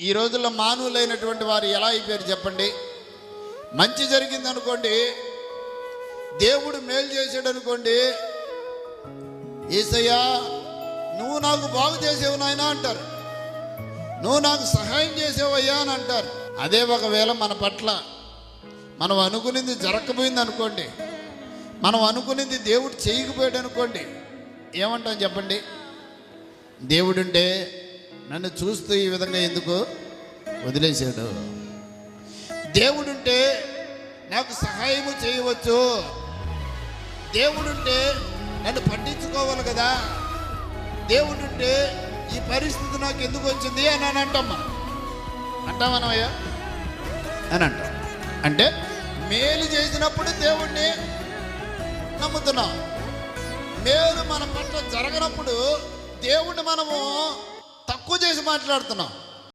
ఈ రోజుల్లో మానవులైనటువంటి వారు ఎలా అయిపోయారు చెప్పండి? మంచి జరిగింది అనుకోండి దేవుడు మేలు చేసాడు అనుకోండి ఏసయ్యా నువ్వు నాకు బాగు చేసేవు నాయన అంటారు. నువ్వు నాకు సహాయం చేసేవయ్యా అని అంటారు. అదే ఒకవేళ మన పట్ల మనం అనుకునింది జరగకపోయింది అనుకోండి మనం అనుకునింది దేవుడు చేయకపోయాడు అనుకోండి ఏమంటాం చెప్పండి? దేవుడుంటే నన్ను చూస్తూ ఈ విధంగా ఎందుకు వదిలేశాడు? దేవుడుంటే నాకు సహాయము చేయవచ్చు. దేవుడుంటే నన్ను పట్టించుకోవాలి కదా. దేవుడుంటే ఈ పరిస్థితి నాకు ఎందుకు వచ్చింది అని అని అంటాం అంటామనమయ్యా అని అంటాం. అంటే మేలు చేసినప్పుడు దేవుణ్ణి నమ్ముతున్నాం. మేలు మన పట్ల జరగనప్పుడు దేవుణ్ణి మనము మాట్లాడుతున్నాం.